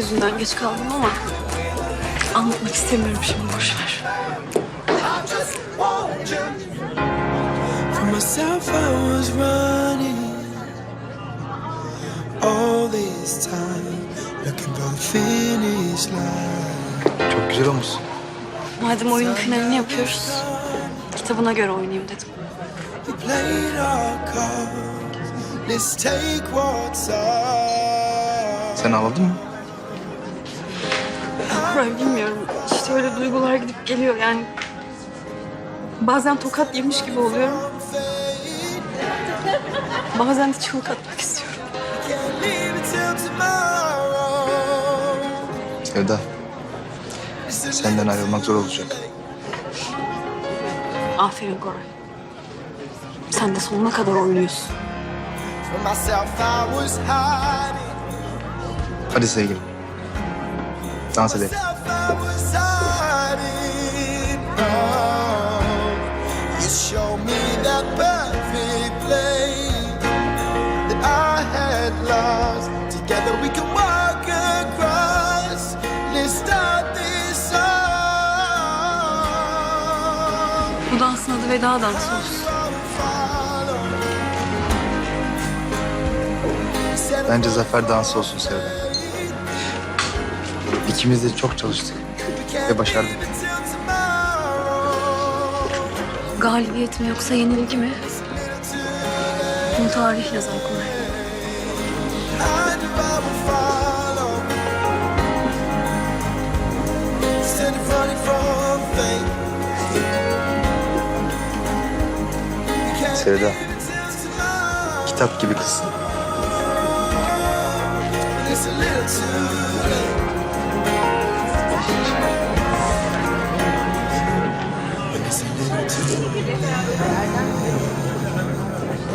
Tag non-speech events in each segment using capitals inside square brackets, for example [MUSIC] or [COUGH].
yüzünden geç kaldım ama anlatmak istemiyorum şimdi boş ver. For myself, I was running all this time, looking for the finish line. Çok güzel olmuşsun. Madem oyunun finalini yapıyoruz, kitabına göre oynayayım dedim. We played our cards. Let's take what's ours. Sen ağladın mı? Koray bilmiyorum. İşte öyle duygular gidip geliyor yani. Bazen tokat yemiş gibi oluyorum. Bazen de çığlık atmak istiyorum. Sevda. Senden ayrılmak zor olacak. Aferin Koray. Sen de sonuna kadar oynuyorsun. Hadi sevgilim. Dans edelim. Veda dansı olsun. Bence zafer dansı olsun Sevda. İkimiz de çok çalıştık ve başardık. Galibiyet mi yoksa yenilgi mi? Bunu tarih yazar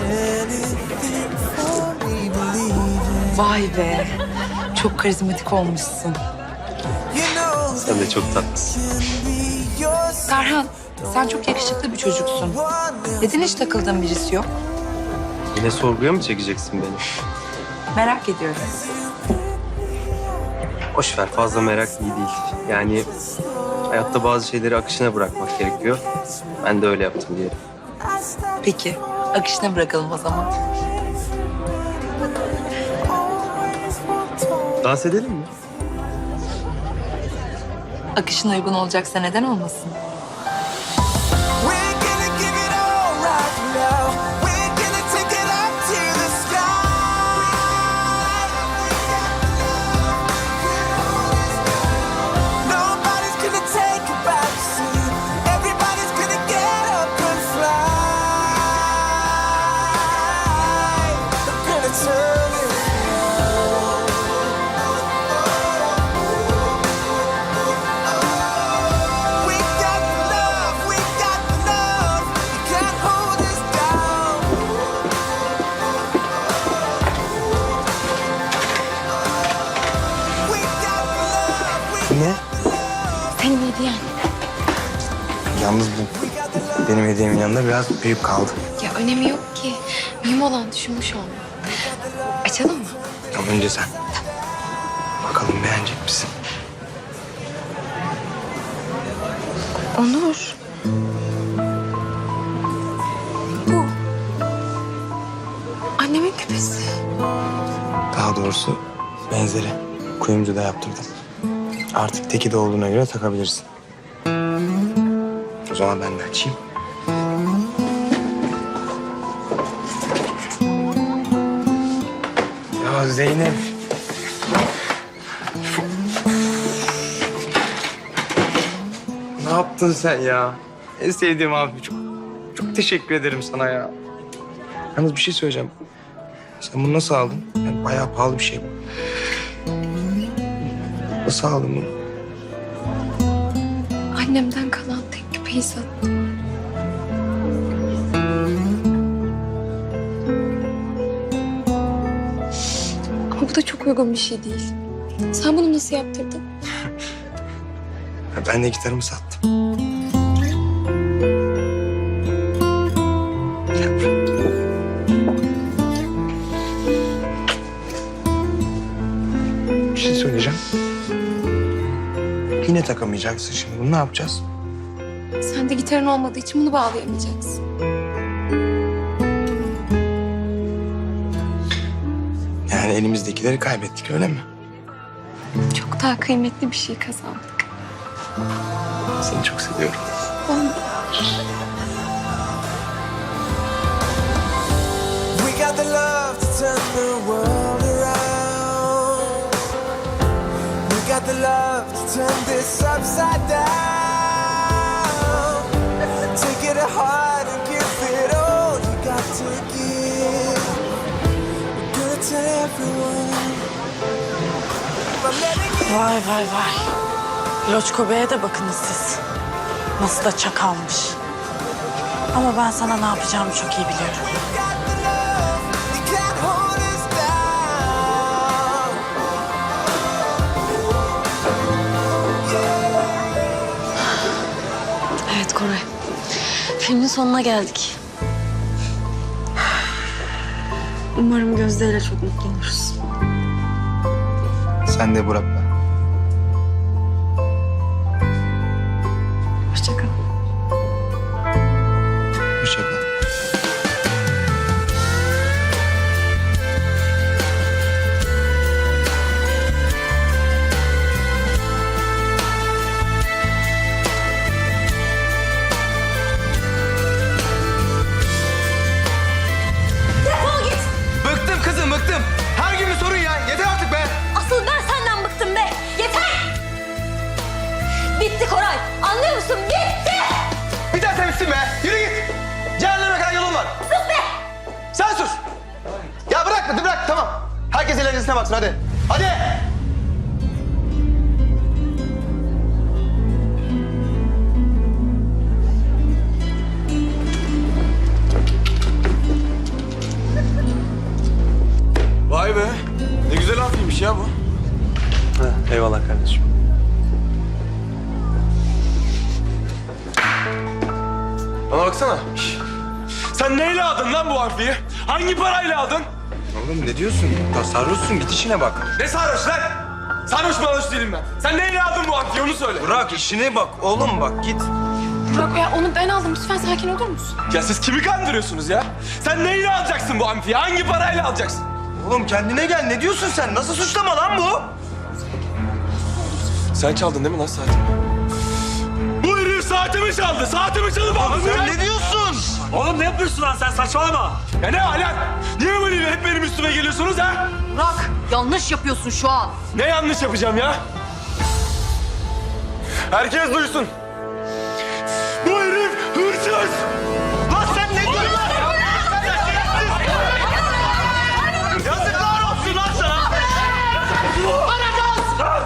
Anything for me, believe Vay be. Çok karizmatik olmuşsun. Sen de çok tatlısın. Serhan, sen çok yakışıklı bir çocuksun. Neden hiç takıldığın birisi yok? Yine sorguya mı çekeceksin beni? Merak ediyorum. Boş ver fazla merak iyi değil. Yani hayatta bazı şeyleri akışına bırakmak gerekiyor. Ben de öyle yaptım diyelim. Peki, akışına bırakalım o zaman. Dans edelim mi? Akışına uygun olacaksa neden olmasın? Biraz büyük kaldı. Ya önemi yok ki. Mühim olan düşünmüş olmak. Açalım mı? Ama önce sen. Bakalım beğenecek misin? Onur. Bu. Annemin küpesi. Daha doğrusu benzeri. Kuyumcuda yaptırdım. Artık teki de olduğuna göre takabilirsin. O zaman ben de açayım. Zeynep. Ne yaptın sen ya? En sevdiğim abi çok çok teşekkür ederim sana ya. Yalnız bir şey söyleyeceğim. Sen bunu nasıl aldın? Yani bayağı pahalı bir şey bu. Nasıl aldın bunu? Annemden kalan tek küpeyi sattım. Çok uygun bir şey değil. Sen bunu nasıl yaptırdın? [LAUGHS] Ben de gitarımı sattım. Bir şey söyleyeceğim. Yine takamayacaksın şimdi. Bunu ne yapacağız? Sen de gitarın olmadığı için bunu bağlayamayacaksın. Yani elimizdekileri kaybettik öyle mi? Çok daha kıymetli bir şey kazandık. Seni çok seviyorum. Ben We got the love to turn the world around. We got the love to turn this upside down. Take it to heart Vay vay vay. Loçko Bey'e de bakınız siz. Nasıl da çakalmış. Ama ben sana ne yapacağımı çok iyi biliyorum. Evet Koray. Filmin sonuna geldik. Umarım Gözde ile çok mutlu oluruz. Sen de Burak'la. Eğlencesine baksın hadi. Hadi. Vay be. Ne güzel hafiymiş ya bu. Ha, eyvallah kardeşim. Bana baksana. Sen neyle aldın lan bu harfiyi? Hangi parayla aldın? Oğlum ne diyorsun? Tasarrufsun git işine bak. Ne sarhoş lan? Sarhoş sarhoş değilim ben. Sen neyle aldın bu harfiyi onu söyle. Bırak işine bak oğlum bak git. Burak ya onu ben aldım. Lütfen sakin olur musun? Ya siz kimi kandırıyorsunuz ya? Sen neyle alacaksın bu amfiyi? Hangi parayla alacaksın? Oğlum kendine gel ne diyorsun sen? Nasıl suçlama lan bu? Sen çaldın değil mi lan saatimi? Bu herif saatimi çaldı. Saatimi çalıp aldı. Sen ne diyorsun? Oğlum ne yapıyorsun lan sen saçmalama. Ya ne alak? Niye böyle hep benim üstüme geliyorsunuz ha? Burak yanlış yapıyorsun şu an. Ne yanlış yapacağım ya? Herkes duysun. Bu herif hırsız. Lan sen ne diyorsun lan? Yazıklar olsun lan sana.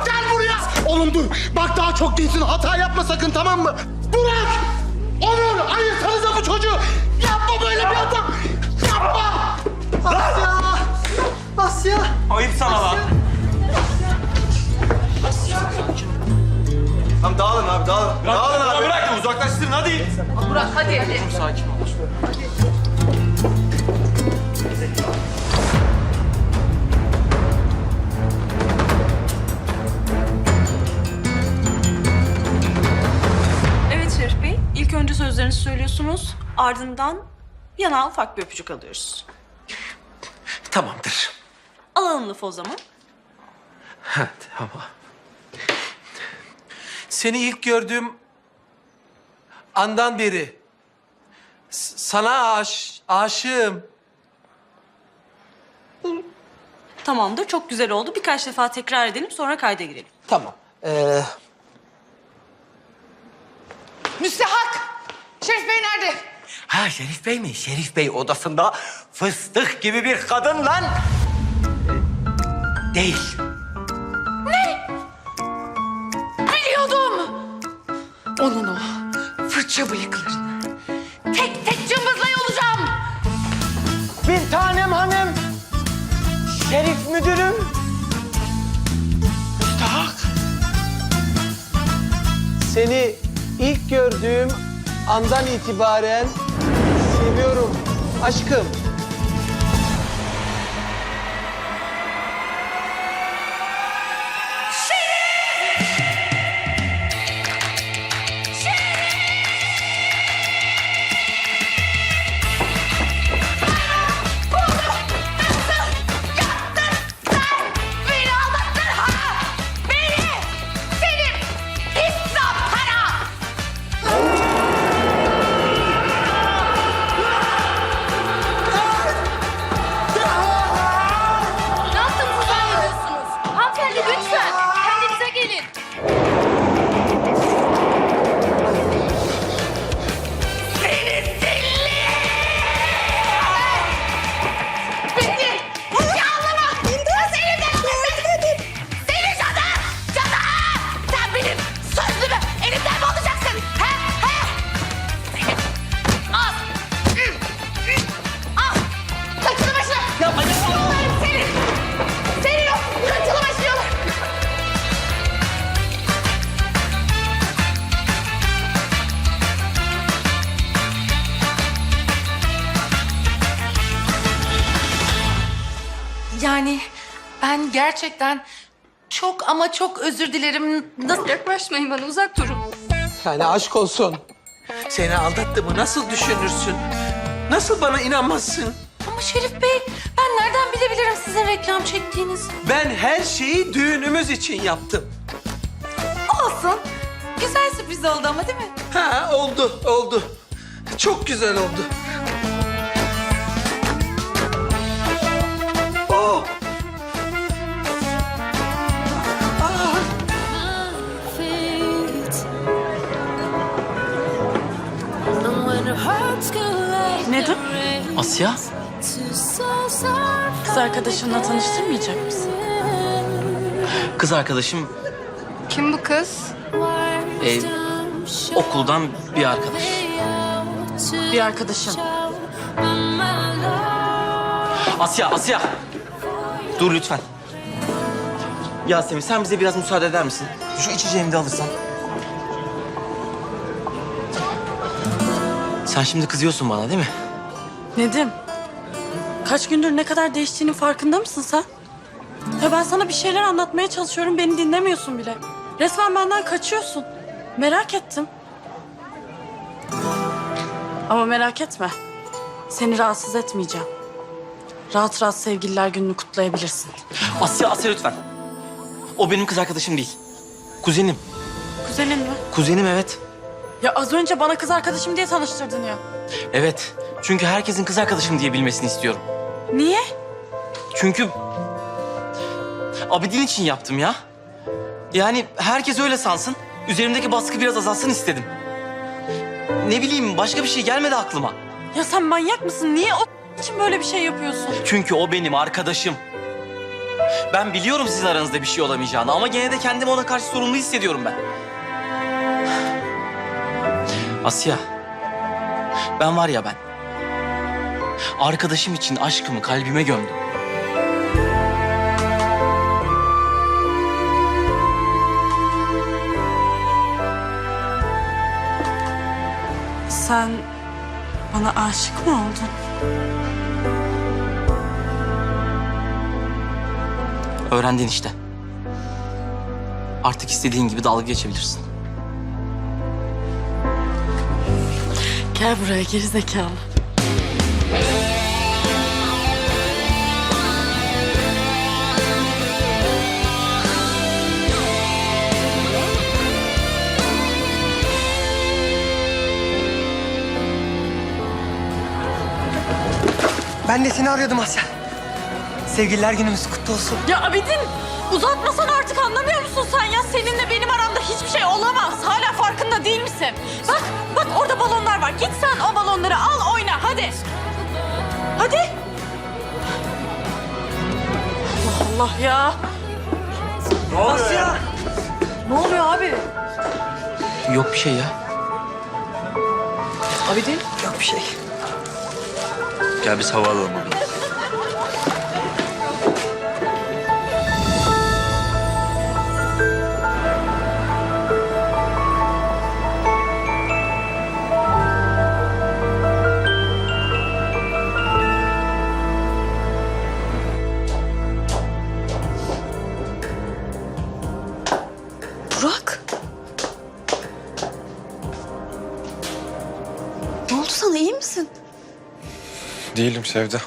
Gel buraya! Oğlum dur. Bak daha çok gençsin. Hata yapma sakın tamam mı? Burak! Onur! Ayırsanıza bu çocuğu! Yapma böyle bir adam! Yapma! Asya! Asya! Ayıp sana lan. Tamam dağılın abi dağılın. Dağılın abi. Bırak uzaklaştırın hadi. Burak hadi hadi. Sakin ol. Evet sözlerinizi söylüyorsunuz. Ardından yana ufak bir öpücük alıyoruz. Tamamdır. Alalım lafı o zaman. Evet ama... Seni ilk gördüğüm andan beri s- sana aş, aşığım. Tamamdır. Çok güzel oldu. Birkaç defa tekrar edelim sonra kayda girelim. Tamam. Ee, Müstehak. Şerif Bey nerede? Ha Şerif Bey mi? Şerif Bey odasında fıstık gibi bir kadın lan. Ee, değil. Ne? Biliyordum. Onun o fırça bıyıklarını tek tek cımbızla yolacağım. Bir tanem hanım. Şerif müdürüm. Müstahak. Seni ilk gördüğüm andan itibaren seviyorum aşkım. Ben gerçekten çok ama çok özür dilerim. Nasıl? Yaklaşmayın bana uzak durun. Yani aşk olsun. Seni aldattığımı nasıl düşünürsün? Nasıl bana inanmazsın? Ama Şerif Bey ben nereden bilebilirim sizin reklam çektiğinizi? Ben her şeyi düğünümüz için yaptım. Olsun. Güzel sürpriz oldu ama değil mi? Ha oldu, oldu. Çok güzel oldu. Oh! Asya? Kız arkadaşınla tanıştırmayacak mısın? Kız arkadaşım Kim bu kız? e, okuldan bir arkadaş. Bir arkadaşın. Asya, Asya! Dur lütfen. Yasemin sen bize biraz müsaade eder misin? Şu içeceğimi de alırsan. Sen şimdi kızıyorsun bana değil mi? Nedim, kaç gündür ne kadar değiştiğinin farkında mısın sen? Ya ben sana bir şeyler anlatmaya çalışıyorum, beni dinlemiyorsun bile. Resmen benden kaçıyorsun. Merak ettim. Ama merak etme. Seni rahatsız etmeyeceğim. Rahat rahat sevgililer gününü kutlayabilirsin. Asya, Asya lütfen. O benim kız arkadaşım değil. Kuzenim. Kuzenin mi? Kuzenim evet. Ya az önce bana kız arkadaşım diye tanıştırdın ya. Evet. Çünkü herkesin kız arkadaşım diye bilmesini istiyorum. Niye? Çünkü Abidin için yaptım ya. Yani herkes öyle sansın. Üzerimdeki baskı biraz azalsın istedim. Ne bileyim başka bir şey gelmedi aklıma. Ya sen manyak mısın? Niye o için böyle bir şey yapıyorsun? Çünkü o benim arkadaşım. Ben biliyorum sizin aranızda bir şey olamayacağını ama gene de kendimi ona karşı sorumlu hissediyorum ben. Asya, ben var ya ben. Arkadaşım için aşkımı kalbime gömdüm. Sen bana aşık mı oldun? Öğrendin işte. Artık istediğin gibi dalga geçebilirsin. Gel buraya geri Ben de seni arıyordum Asya. Sevgililer günümüz kutlu olsun. Ya Abidin uzatmasan artık anlamıyor musun sen ya? Seninle benim aramda hiçbir şey olamaz. Hala farkında değil misin? Bak bak orada balonlar var. Git sen o balonları al oyna hadi. Hadi. Allah Allah ya. Asya! Ne oluyor abi? Yok bir şey ya. Abidin. Yok bir şey. Gel biz hava alalım buradan. Değilim Sevda.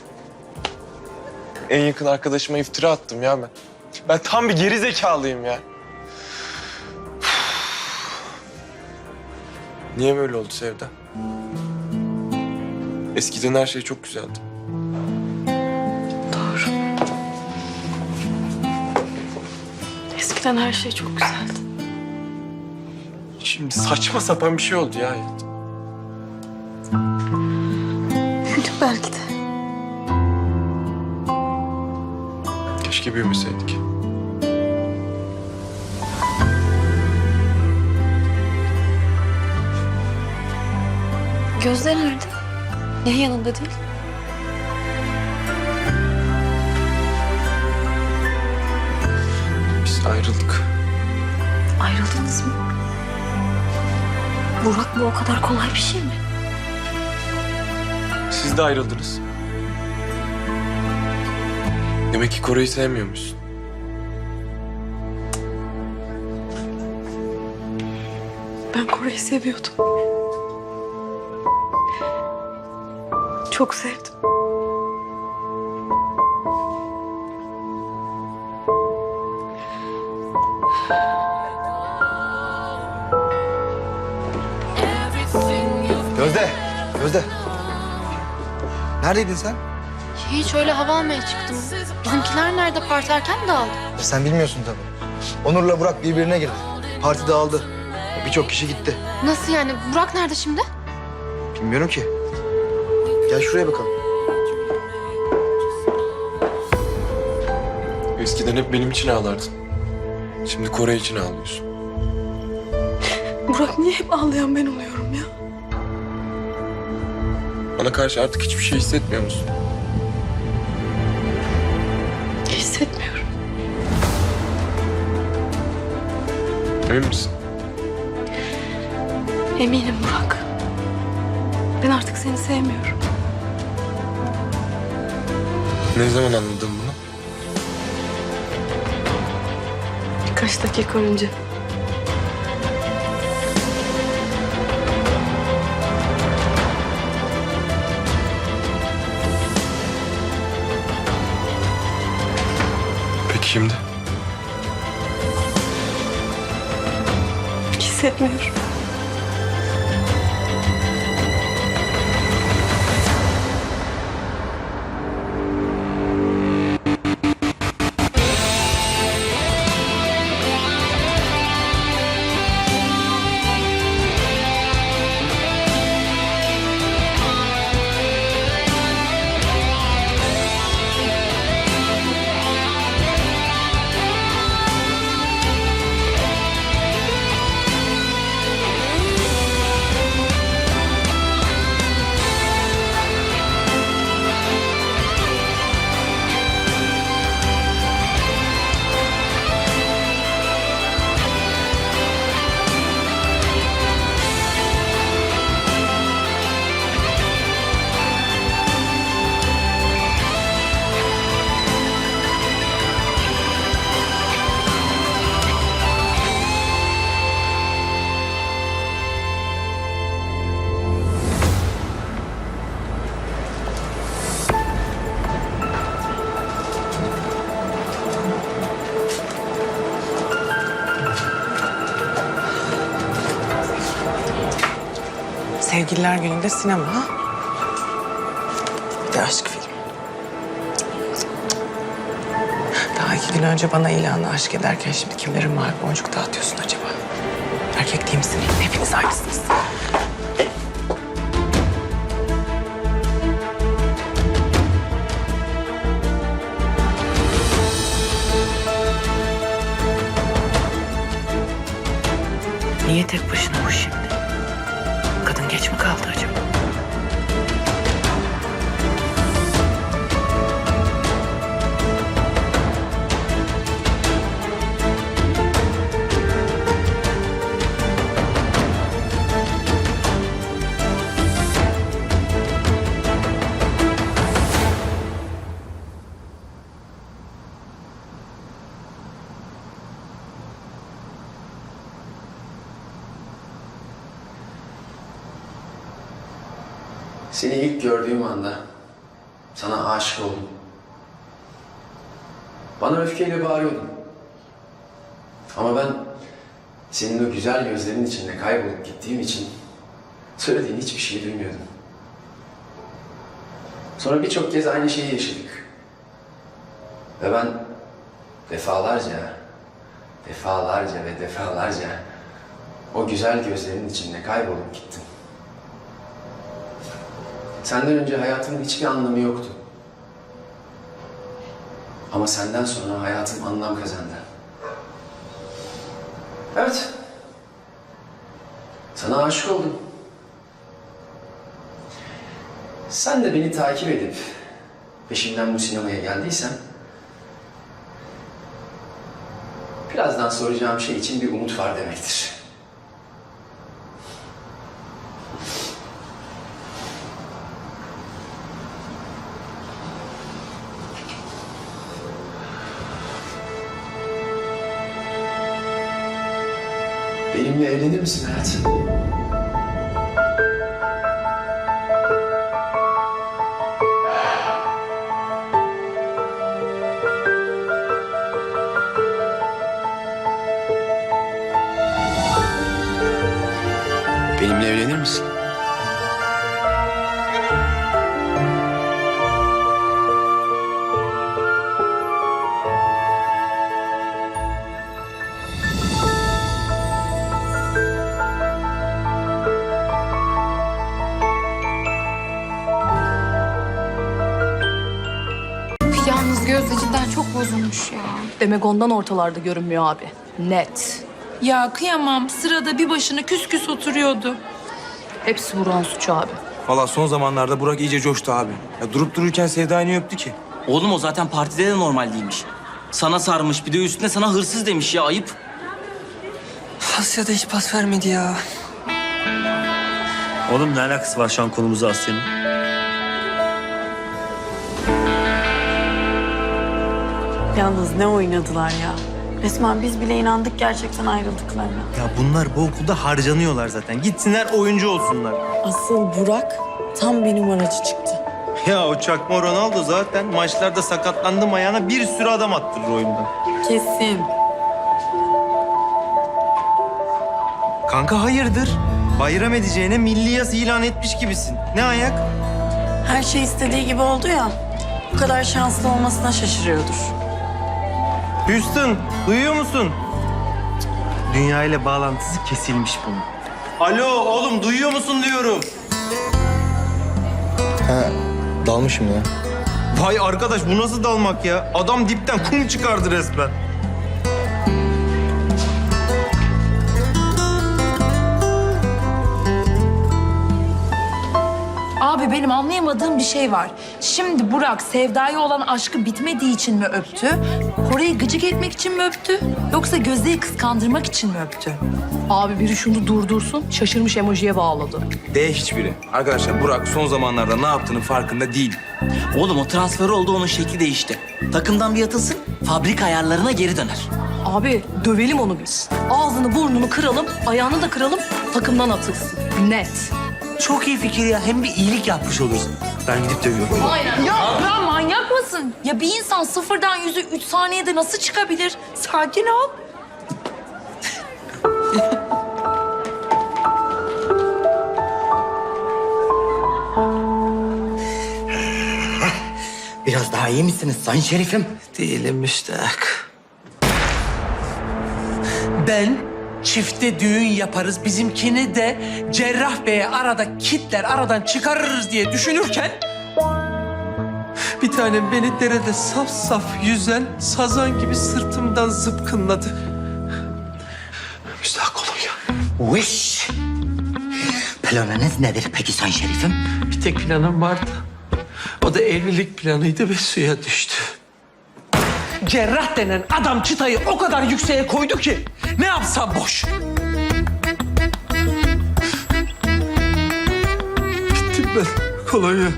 En yakın arkadaşıma iftira attım ya ben. Ben tam bir geri zekalıyım ya. [SIGHS] Niye böyle oldu Sevda? Eskiden her şey çok güzeldi. Doğru. Eskiden her şey çok güzeldi. Şimdi saçma sapan bir şey oldu ya hayat. Keşke büyümeseydik. Gözde nerede? Niye yanında değil? Biz ayrıldık. Ayrıldınız mı? Burak bu o kadar kolay bir şey mi? Siz de ayrıldınız. Demek ki Koray'ı sevmiyormuşsun. Ben Koray'ı seviyordum. Çok sevdim. Gözde, Gözde. Neredeydin sen? Hiç öyle hava almaya çıktım. Bizimkiler nerede parterken dağıldı. Sen bilmiyorsun tabii. Onur'la Burak birbirine girdi. Parti dağıldı. Birçok kişi gitti. Nasıl yani? Burak nerede şimdi? Bilmiyorum ki. Gel şuraya bakalım. Eskiden hep benim için ağlardın. Şimdi Koray için ağlıyorsun. [LAUGHS] Burak niye hep ağlayan ben oluyorum ya? Bana karşı artık hiçbir şey hissetmiyor musun? Emin misin? Eminim Burak. Ben artık seni sevmiyorum. Ne zaman anladın bunu? Birkaç dakika önce. Peki şimdi? Hissetmiyorum. Sevgililer gününde sinema? Bir de aşk filmi. Daha iki gün önce bana ilanla aşk ederken şimdi kimlerin mavi boncuk dağıtıyorsun acaba? Erkek değil misin? Hepiniz aynısınız. Niye tek başına bu şimdi? Gittiğim için söylediğin hiçbir şey duymuyordum. Sonra birçok kez aynı şeyi yaşadık. Ve ben defalarca, defalarca ve defalarca o güzel gözlerin içinde kaybolup gittim. Senden önce hayatımın hiçbir anlamı yoktu. Ama senden sonra hayatım anlam kazandı. Evet. Sana aşık oldum. Sen de beni takip edip peşimden bu sinemaya geldiysen birazdan soracağım şey için bir umut var demektir. Benimle evlenir misin hayatım? Bozulmuş ya. Demek ondan ortalarda görünmüyor abi. Net. Ya kıyamam. Sırada bir başına küs küs oturuyordu. Hepsi Burak'ın suçu abi. Valla son zamanlarda Burak iyice coştu abi. Ya durup dururken Sevda'yı niye öptü ki? Oğlum o zaten partide de normal değilmiş. Sana sarmış bir de üstüne sana hırsız demiş ya ayıp. Asya da hiç pas vermedi ya. Oğlum ne alakası var şu an konumuza Asya'nın? Yalnız ne oynadılar ya. Resmen biz bile inandık gerçekten ayrıldıklarına. Ya bunlar bu okulda harcanıyorlar zaten. Gitsinler oyuncu olsunlar. Asıl Burak tam bir numaracı çıktı. Ya o çakma Ronaldo zaten maçlarda sakatlandım ayağına bir sürü adam attırır oyundan. Kesin. Kanka hayırdır? Bayram edeceğine milli yas ilan etmiş gibisin. Ne ayak? Her şey istediği gibi oldu ya. Bu kadar şanslı olmasına şaşırıyordur. Houston, duyuyor musun? Dünya ile bağlantısı kesilmiş bunun. Alo oğlum duyuyor musun diyorum. Ha dalmışım ya. Vay arkadaş bu nasıl dalmak ya? Adam dipten kum çıkardı resmen. Abi benim anlayamadığım bir şey var. Şimdi Burak Sevda'ya olan aşkı bitmediği için mi öptü? Kore'yi gıcık etmek için mi öptü? Yoksa Gözde'yi kıskandırmak için mi öptü? Abi biri şunu durdursun, şaşırmış emojiye bağladı. D hiçbiri. Arkadaşlar Burak son zamanlarda ne yaptığının farkında değil. Oğlum o transfer oldu onun şekli değişti. Takımdan bir atılsın fabrika ayarlarına geri döner. Abi dövelim onu biz. Ağzını burnunu kıralım, ayağını da kıralım, takımdan atılsın. Net. Çok iyi fikir ya. Hem bir iyilik yapmış olursun. Ben gidip dövüyorum. Ya, ya manyak mısın? Ya bir insan sıfırdan yüzü üç saniyede nasıl çıkabilir? Sakin ol. [LAUGHS] Biraz daha iyi misiniz Sayın Şerifim? Değilim müstahak. Ben çifte düğün yaparız. Bizimkini de Cerrah Bey'e arada kitler, aradan çıkarırız diye düşünürken... Bir tanem beni derede saf saf yüzen sazan gibi sırtımdan zıpkınladı. Müstahak olun ya. Wish. Planınız nedir peki Sayın Şerifim? Bir tek planım vardı. O da evlilik planıydı ve suya düştü. Cerrah denen adam çıtayı o kadar yükseğe koydu ki ne yapsam boş. Bittim ben kolonya.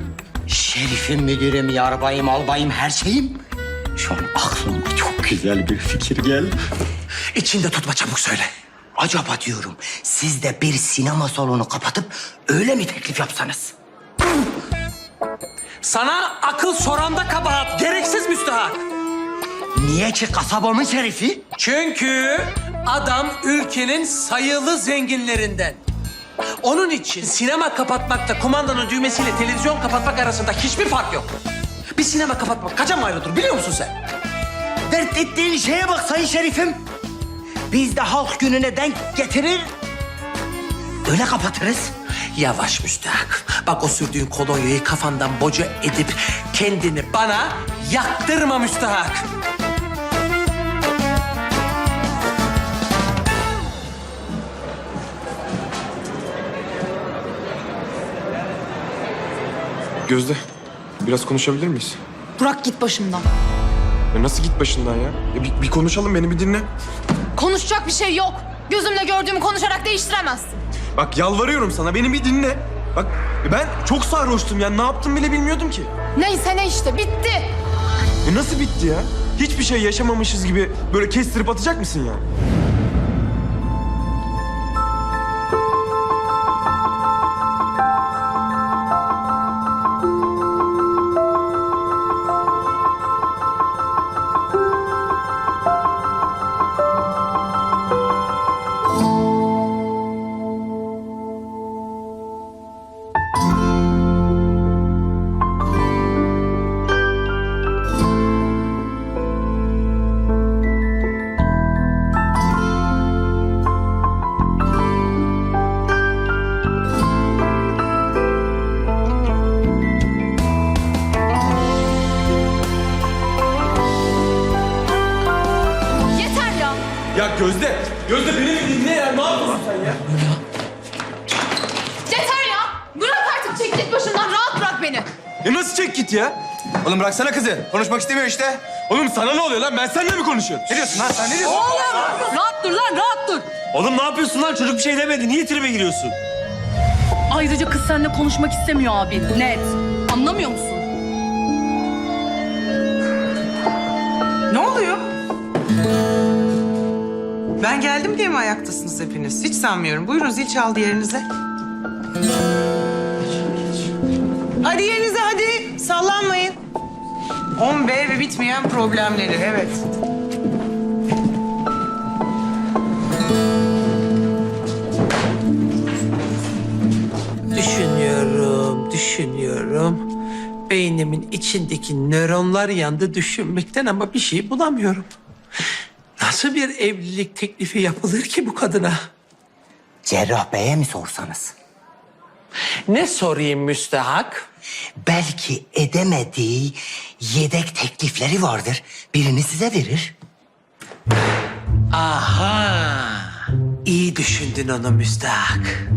Şerifim, müdürüm, yarbayım, albayım, her şeyim. Şu an aklıma çok güzel bir fikir geldi. İçinde tutma çabuk söyle. Acaba diyorum siz de bir sinema salonu kapatıp öyle mi teklif yapsanız? Sana akıl soranda kabahat. Gereksiz müstahak. Niye ki kasabamın şerifi? Çünkü adam ülkenin sayılı zenginlerinden. Onun için sinema kapatmakta kumandanın düğmesiyle televizyon kapatmak arasında hiçbir fark yok. Bir sinema kapatmak kaça mal olur biliyor musun sen? Dert ettiğin şeye bak sayın şerifim. Biz de halk gününe denk getirir. Öyle kapatırız. Yavaş müstahak. Bak o sürdüğün kolonyayı kafandan boca edip kendini bana yaktırma müstahak. Gözde, biraz konuşabilir miyiz? Burak git başımdan. Ya nasıl git başından ya? ya bir, bir konuşalım, beni bir dinle. Konuşacak bir şey yok. Gözümle gördüğümü konuşarak değiştiremezsin. Bak yalvarıyorum sana, beni bir dinle. Bak ben çok sarhoştum ya, ne yaptım bile bilmiyordum ki. Neyse ne işte bitti. E nasıl bitti ya? Hiçbir şey yaşamamışız gibi böyle kestirip atacak mısın ya? Oğlum bıraksana kızı. Konuşmak istemiyor işte. Oğlum sana ne oluyor lan? Ben seninle mi konuşuyorum? Ne diyorsun lan sen ne diyorsun? Rahat dur lan rahat dur. Oğlum ne yapıyorsun lan? Çocuk bir şey demedi. Niye tribe giriyorsun? Ayrıca kız seninle konuşmak istemiyor abi. Net. Anlamıyor musun? Ne oluyor? Ben geldim diye mi ayaktasınız hepiniz? Hiç sanmıyorum. Buyurun zil çaldı yerinize. Hadi yerinize. 10 B ve bitmeyen problemleri. Evet. Düşünüyorum, düşünüyorum. Beynimin içindeki nöronlar yandı düşünmekten ama bir şey bulamıyorum. Nasıl bir evlilik teklifi yapılır ki bu kadına? Cerrah Bey'e mi sorsanız? Ne sorayım müstehak? Belki edemediği yedek teklifleri vardır. Birini size verir. Aha! İyi düşündün onu müstehak.